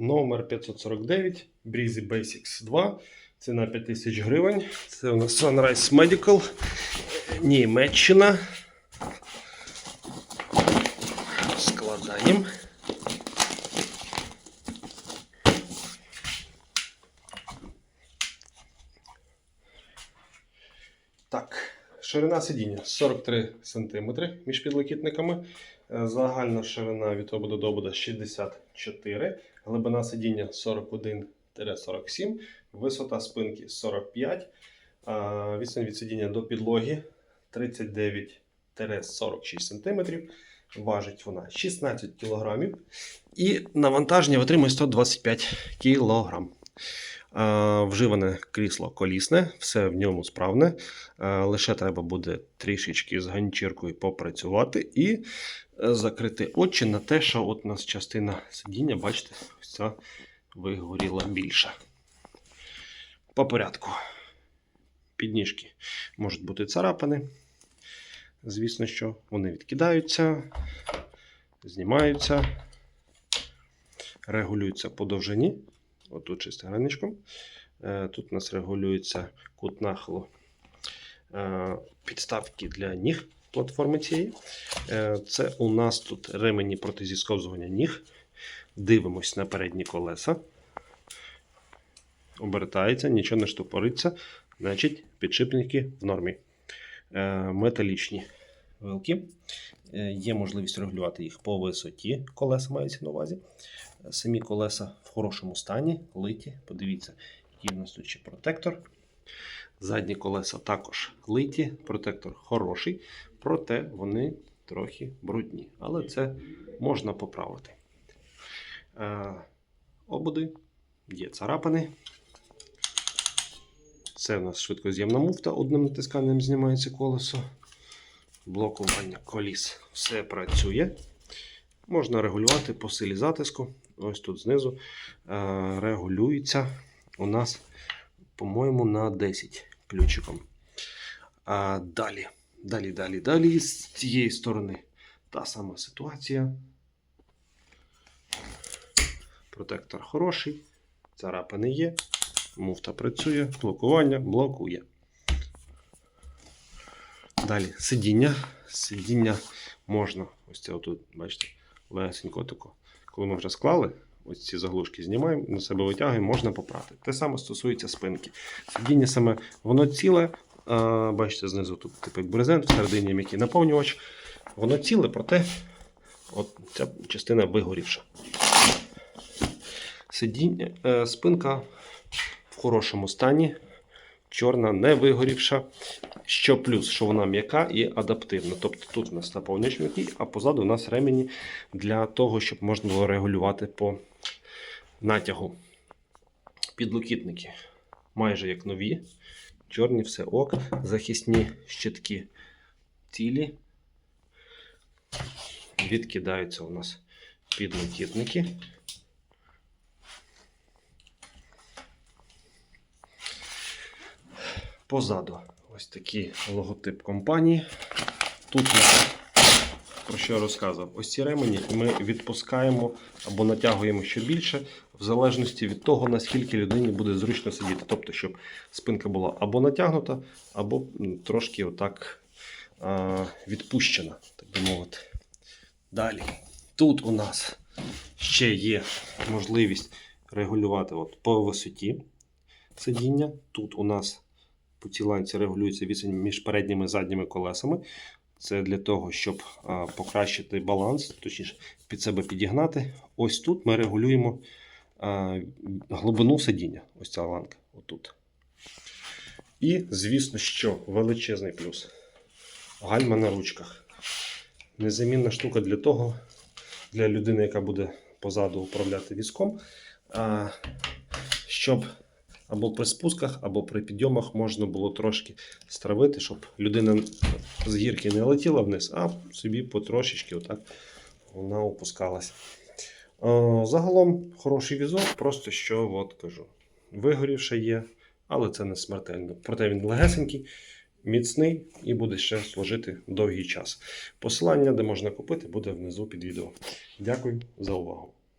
Номер 549 Breezy Basics 2. Ціна 5000 гривень. Це у нас Sunrise Medical. Німеччина. Складаємо. Так, ширина сидіння 43 см між підлокітниками. Е, Загальна ширина від ободу до обода 64, глибина сидіння 41-47, висота спинки 45, а відстань від сидіння до підлоги 39-46 см. Важить вона 16 кг. І навантаження витримує 125 кг. Вживане крісло колісне, все в ньому справне. Лише треба буде трішечки з ганчіркою попрацювати і е, закрити очі на те, що от у нас частина сидіння, бачите, ось вигоріла більше. По порядку. Підніжки можуть бути царапини. Звісно, що вони відкидаються, знімаються, регулюються по довжині. Отут чисте граничком. Е, Тут у нас регулюється кут нахилу е, підставки для ніг платформи цієї. Е, Це у нас тут ремені проти зісковзування ніг. Дивимось на передні колеса. Обертається, нічого не штопориться. Значить, підшипники в нормі. Металічні вилки. Е, Є можливість регулювати їх по висоті. Колеса мається на увазі. Самі колеса в хорошому стані, литі. Подивіться, який у нас тут ще протектор. Задні колеса також литі, протектор хороший, проте вони трохи брудні. Але це можна поправити. Е, ободи, є царапини. Це у нас швидкоз'ємна муфта, одним натисканням знімається колесо. Блокування коліс. Все працює. Можна регулювати по силі затиску. Ось тут знизу е, регулюється у нас, по-моєму, на 10 ключиком. А далі, далі, далі, далі. З цієї сторони та сама ситуація. Протектор хороший, царапини є, муфта працює, блокування блокує. Далі сидіння. Сидіння можна, ось це отут, бачите, легесенько тако. Коли ми вже склали, ось ці заглушки знімаємо, на себе витягуємо, можна попрати. Те саме стосується спинки. Сидіння саме воно ціле, а, бачите, знизу тут типу брезент, всередині м'який наповнювач. Воно ціле, проте от ця частина вигорівша. Сидіння, е, спинка в хорошому стані, чорна, не вигорівша. Що плюс, що вона м'яка і адаптивна. Тобто тут у нас наповнювач м'який, а позаду у нас ремені для того, щоб можна було регулювати по натягу. Підлокітники майже як нові. Чорні все ок. Захисні щитки цілі. Відкидаються у нас підлокітники. Позаду ось такий логотип компанії. Тут про що я розказував, ось ці ремені ми відпускаємо або натягуємо ще більше, в залежності від того, наскільки людині буде зручно сидіти. Тобто, щоб спинка була або натягнута, або трошки отак відпущена, так би мовити. Далі. Тут у нас ще є можливість регулювати от по висоті сидіння. Тут у нас по цій ланці регулюється відстань між передніми і задніми колесами. Це для того, щоб покращити баланс, точніше під себе підігнати. Ось тут ми регулюємо глибину сидіння. Ось ця ланка. Отут. І, звісно, що величезний плюс. Гальма на ручках. Незамінна штука для того, для людини, яка буде позаду управляти візком, щоб або при спусках, або при підйомах можна було трошки стравити, щоб людина з гірки не летіла вниз, а собі потрошечки отак вона опускалася. Е, Загалом хороший візок, просто що от кажу, вигорівше є, але це не смертельно. Проте він легесенький, міцний і буде ще служити довгий час. Посилання, де можна купити, буде внизу під відео. Дякую за увагу.